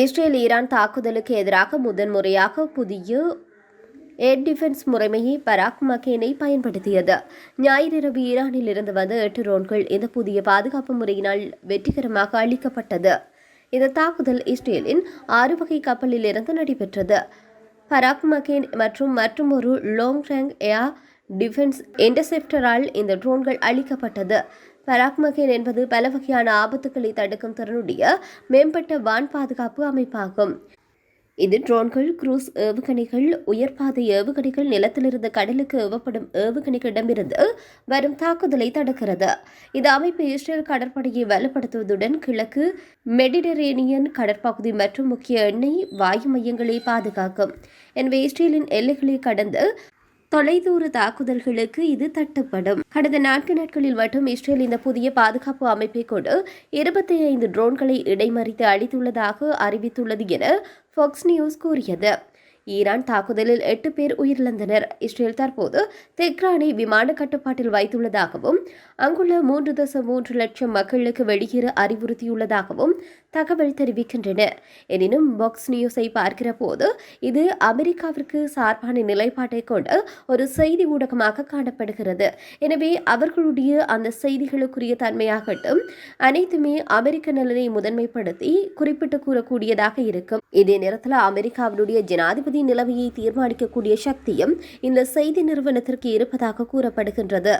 Israel Iran தாக்குதலுக்கு எதிராக முதன்முறையாக புதிய ஏர் டிஃபென்ஸ் முறைமையை பராக் மக்கேனை பயன்படுத்தியது. ஞாயிறிரவு ஈரானில் இருந்து வந்த எட்டு ரோன்கள் இந்த புதிய பாதுகாப்பு முறையினால் வெற்றிகரமாக அளிக்கப்பட்டது இந்த தாக்குதல் இஸ்ரேலின் ஆறு வகை கப்பலில் இருந்து நடைபெற்றது. பராக் மக்கேன் மற்றும் மற்றும் ஒரு லாங் ரேங்க் ஏர் டிஃபென்ஸ் இன்டர்செப்டரால் இந்த ட்ரோன்கள் அளிக்கப்பட்டது பராக்மகேன் என்பது பல வகையான ஆபத்துக்களை தடுக்கும் திறனுடைய மேம்பட்ட வான் பாதுகாப்பு அமைப்பாகும். இது ட்ரோன்கள் குரூஸ் ஏவுகணைகள் உயர்பாதை ஏவுகணைகள் நிலத்திலிருந்து கடலுக்கு ஏவப்படும் ஏவுகணைகளிடமிருந்து வரும் தாக்குதலை தடுக்கிறது. இந்த அமைப்பு இஸ்ரேல் கடற்படையை வலுப்படுத்துவதுடன் கிழக்கு மெடிடரேனியன் கடற்பகுதி மற்றும் முக்கிய எண்ணெய் வாயு மையங்களை பாதுகாக்கும். எனவே இஸ்ரேலின் எல்லைகளை கடந்து தொலைதூர தாக்குதல்களுக்கு இது தட்டுப்படும். கடந்த நான்கு நாட்களில் மட்டும் இஸ்ரேல் இந்த புதிய பாதுகாப்பு அமைப்பை கொண்டு இருபத்தி ஐந்து ட்ரோன்களை இடைமறித்து அளித்துள்ளதாக அறிவித்துள்ளது என ஃபாக்ஸ் நியூஸ் கூறியது. ஈரான் தாக்குதலில் எட்டு பேர் உயிரிழந்தனர். இஸ்ரேல் தற்போது தெஹ்ரானை விமான கட்டுப்பாட்டில் வைத்துள்ளதாகவும் அங்குள்ள மூன்று தசம் மூன்று லட்சம் மக்களுக்கு வெளியேற அறிவுறுத்தியுள்ளதாகவும் தகவல் தெரிவிக்கின்றன. எனினும் பாக்ஸ் நியூஸை பார்க்கிற போது இது அமெரிக்காவிற்கு சார்பான நிலைப்பாட்டை கொண்ட ஒரு செய்தி ஊடகமாக காணப்படுகிறது. எனவே அவர்களுடைய அந்த செய்திகளுக்குரிய தன்மையாகட்டும் அனைத்துமே அமெரிக்க நலனை முதன்மைப்படுத்தி குறிப்பிட்டு கூறக்கூடியதாக இருக்கும். இதே நேரத்தில் அமெரிக்காவினுடைய ஜனாதிபதி நிலைமையை தீர்மானிக்கக்கூடிய சக்தியும் இந்த செய்தி நிறுவனத்திற்கு இருப்பதாக கூறப்படுகின்றது.